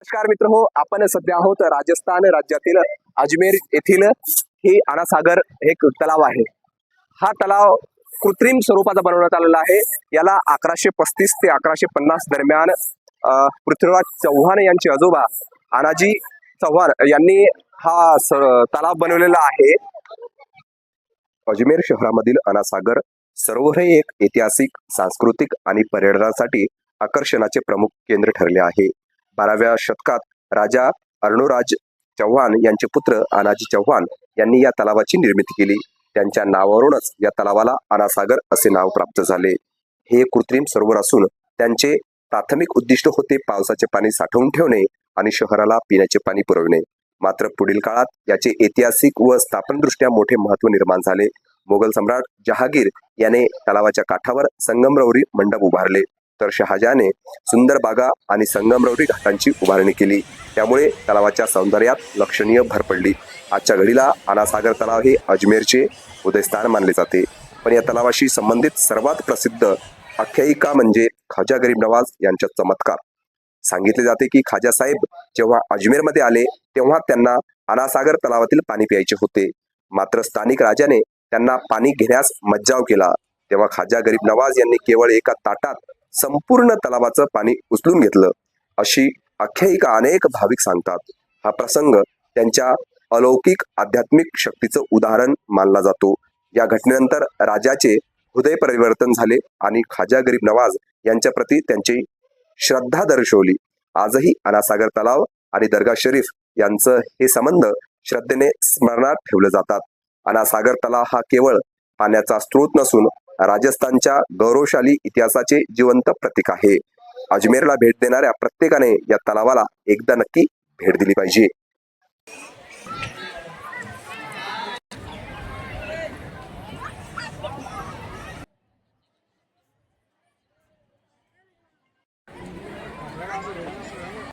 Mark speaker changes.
Speaker 1: नमस्कार मित्र हो आपण सध्या आहोत राजस्थान राज्यातील अजमेर येथील ही अनासागर हे एक तलाव आहे. हा तलाव कृत्रिम स्वरूपाचा बनवण्यात आलेला आहे. याला अकराशे पस्तीस ते अकराशे पन्नास दरम्यान पृथ्वीराज चव्हाण यांचे आजोबा अनाजी चव्हाण यांनी हा तलाव बनवलेला आहे. अजमेर शहरामधील अनासागर सरोवर हे एक ऐतिहासिक सांस्कृतिक आणि पर्यटनासाठी आकर्षणाचे प्रमुख केंद्र ठरले आहे. बाराव्या शतकात राजा अर्णोराज चव्हाण यांचे पुत्र अनाजी चव्हाण यांनी या तलावाची निर्मिती केली. त्यांच्या नावावरूनच या तलावाला अनासागर असे नाव प्राप्त झाले. हे कृत्रिम सरोवर असून त्यांचे प्राथमिक उद्दिष्ट होते पावसाचे पाणी साठवून ठेवणे आणि शहराला पिण्याचे पाणी पुरवणे. मात्र पुढील काळात याचे ऐतिहासिक व स्थापनदृष्ट्या मोठे महत्त्व निर्माण झाले. मोगल सम्राट जहागीर याने तलावाच्या काठावर संगमरवरी मंडप उभारले. तर शहाजहाने सुंदर बागा आणि संगमरवरी घाटांची उभारणी केली. त्यामुळे तलावाच्या सौंदर्यात लक्षणीय भर पडली. आजच्या घडीला अनासागर तलाव हे अजमेरचे उदयस्थान मानले जाते. पण या तलावाशी संबंधित सर्वात प्रसिद्ध आख्यायिका म्हणजे खाजा गरीब नवाज यांच्या चमत्कार. सांगितले जाते की खाजा साहेब जेव्हा अजमेरमध्ये आले तेव्हा त्यांना अनासागर तलावातील पाणी प्यायचे होते. मात्र स्थानिक राजाने त्यांना पाणी घेण्यास मज्जाव केला. तेव्हा खाजा गरीब नवाज यांनी केवळ एका ताटात संपूर्ण तलावाचं पाणी उचलून घेतलं. अशी आख्यायिका अनेक भाविक सांगतात. हा प्रसंग त्यांच्या अलौकिक आध्यात्मिक शक्तीचं उदाहरण मानला जातो. या घटनेनंतर राजाचे हृदय परिवर्तन झाले आणि खाजा गरीब नवाज यांच्या प्रती त्यांची श्रद्धा दर्शवली. आजही अनासागर तलाव आणि दर्गा शरीफ यांचं हे संबंध श्रद्धेने स्मरणात ठेवले जातात. अनासागर तलाव हा केवळ पाण्याचा स्रोत नसून राजस्थानच्या गौरवशाली इतिहासाचे जिवंत प्रतीक आहे. अजमेरला भेट देणाऱ्या प्रत्येकाने या तलावाला एकदा नक्की भेट दिली पाहिजे.